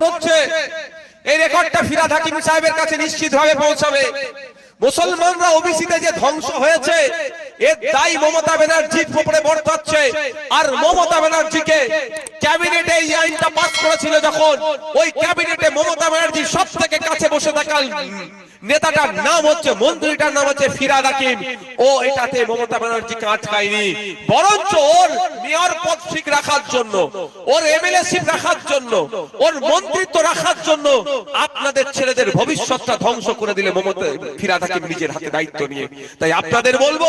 হচ্ছে এই রেকর্ডটা ফিরাদ হাকিম সাহেবের কাছে নিশ্চিতভাবে পৌঁছাবে। মুসলমানরা ওবিসিতে যে ধ্বংস হয়েছে, এর দায়ী মমতা ব্যানার্জির উপরে বর্তাচ্ছে। আর মমতা ব্যানার্জিকে ক্যাবিনেটে এই আইনটা পাস করেছিল যখন। ওই ক্যাবিনেটে মমতা ব্যানার্জি সব থাকা নেতাটার নাম হচ্ছে মন্ত্রীটার নাম হচ্ছে ফিরাদ হাকিম। ও এটাতে মমতা ব্যানার্জিকে আটকায়নি বরঞ্চ ওর মেয়র পদ ঠিক রাখার জন্য, ওর এমএলএ সিট রাখার জন্য, ওর মন্ত্রিত্ব রাখার জন্য আপনাদের ছেলেদের ভবিষ্যৎটা ধ্বংস করে দিলে মমতা ফিরাদ হাকিম নিজের হাতে দায়িত্ব নিয়ে। তাই আপনাদের বলব,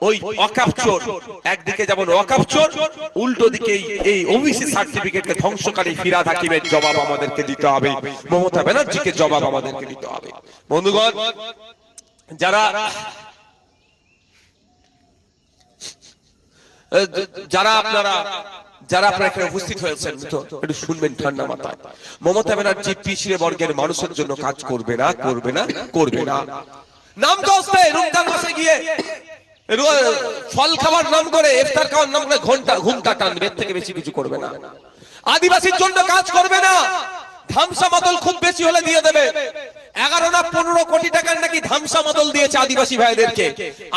ওই অকাপ চোর, একদিকে যেমন অকাপ চোর, উল্টো দিকে এই- ওবিসি সার্টিফিকেটকে ধ্বংসকারী ফিরাদ হাকিমের জবাব আমাদেরকে দিতে হবে। মমতা ব্যানার্জিকে জবাব আমাদেরকে দিতে হবে। বন্ধুগণ যারা যারা আপনারা যারা আপনারা এখানে উপস্থিত হয়েছেন তো একটু শুনবেন ঠান্ডা মাথায়। মমতা ব্যানার্জি পিছিয়ে বর্গের মানুষের জন্য কাজ করবে না করবে না করবে না। নাম মাসে গিয়ে। ফল খাবার নাম করে ইফতার খাওয়ার নাম করে ঘণ্টা ঘুমটা টানবে এর থেকে বেশি কিছু করবে না। আদিবাসীর জন্য কাজ করবে না। ধামসা মাদল খুব বেশি হলে দিয়ে দেবে। এগারো না পনেরো কোটি টাকার নাকি ধামসা মাদল দিয়েছে আদিবাসী ভাইদেরকে।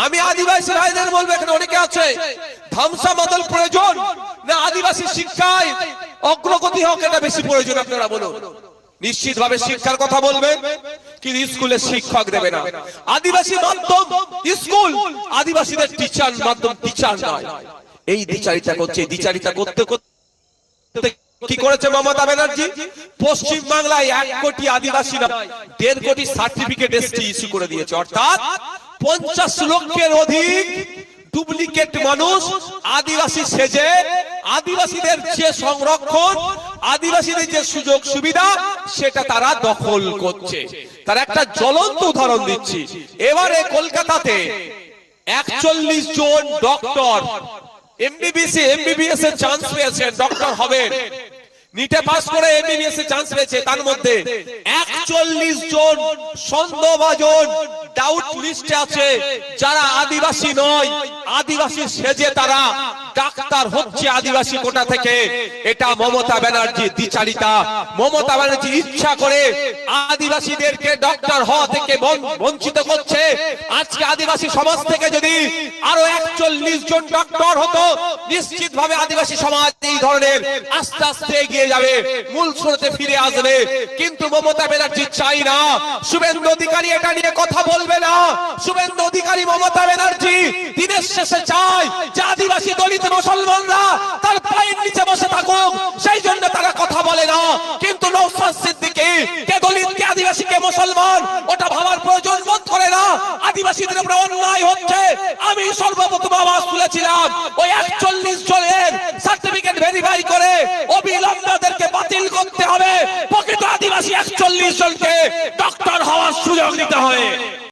আমি আদিবাসী ভাইদের বলব এখানে অনেকে আছে। ধামসা মাদল প্রয়োজন না আদিবাসী শিক্ষায় অগ্রগতি হোক এটা বেশি প্রয়োজন আপনারা বলুন। নিশ্চিত ভাবে শিক্ষার কথা বলবেন, কিন্তু স্কুলে শিক্ষক দেবে না। আদিবাসী মাধ্যম, স্কুল আদিবাসীদের টিচার মাধ্যম টিচার নয়। এই দ্বিচারিতা করছে দ্বিচারিতা করতে করতে কি করেছে মমতা ব্যানার্জি? পশ্চিম বাংলায় এক কোটি আদিবাসী দেড় কোটি সার্টিফিকেট এসটি ইস্যু করে দিয়েছে। অর্থাৎ পঞ্চাশ লক্ষের অধিক ডুপ্লিকেট মানুষ আদিবাসী সেজে আদিবাসীদের যে সংরক্ষণ, আদিবাসীদের যে সুযোগ সুবিধা, সেটা তারা দখল করছে। তার একটা জ্বলন্ত উদাহরণ দিচ্ছি। এবারে কলকাতাতে একচল্লিশ জন ডক্টর এমবিবিসি এমবিবিএস এর চান্স পেয়েছেন ডক্টর হবেন। নিটে পাস করে এমবিবিএস এ চান্স পেয়েছে তার মধ্যে। একচল্লিশ জন সন্দেহভাজন ডাউট লিস্টে আছে, যারা আদিবাসী নয়। আদিবাসী সেজে তারা ডাক্তার হচ্ছে আদিবাসী কোটা থেকে। এটা মমতা ব্যানার্জি দ্বিচারিতা। মমতা ব্যানার্জি ইচ্ছা করে আদিবাসীদেরকে ডক্টর হওয়া থেকে বঞ্চিত করছে। আজকে আদিবাসী সমাজ থেকে যদি আরও একচল্লিশ জন ডক্টর হতো নিশ্চিত ভাবে আদিবাসী সমাজ এই ধরনের আস্তে আস্তে এগিয়ে যাবে, মূল স্রোতে ফিরে আসবে। কিন্তু মমতা ব্যানার্জি চাই না। শুভেন্দু অধিকারী এটা নিয়ে কথা বলবে না। শুভেন্দু অধিকারী মমতা ব্যানার্জি দিনের শেষে চায় যে আদিবাসী দলিত মুসলমানরা তার পায়ের নিচে বসে থাকুক। সেই জন্য তারা কথা বলে না। কিন্তু সিদ্দিকী, কে দলিত, কে আদিবাসী, কে মুসলমান, ওটা ভাবার প্রয়োজন বোধ করে না। আদিবাসীদের উপরে অন্যায় হচ্ছে। আমি সর্বপ্রথম আওয়াজ তুলেছিলাম। ওই একচল্লিশ জনের সার্টিফিকেট ভেরিফাই করে অবিলম্বে ওদেরকে বাতিল করতে হবে। প্রকৃত আদিবাসী একচল্লিশ জনকে ডক্টর হওয়ার সুযোগ দিতে হবে।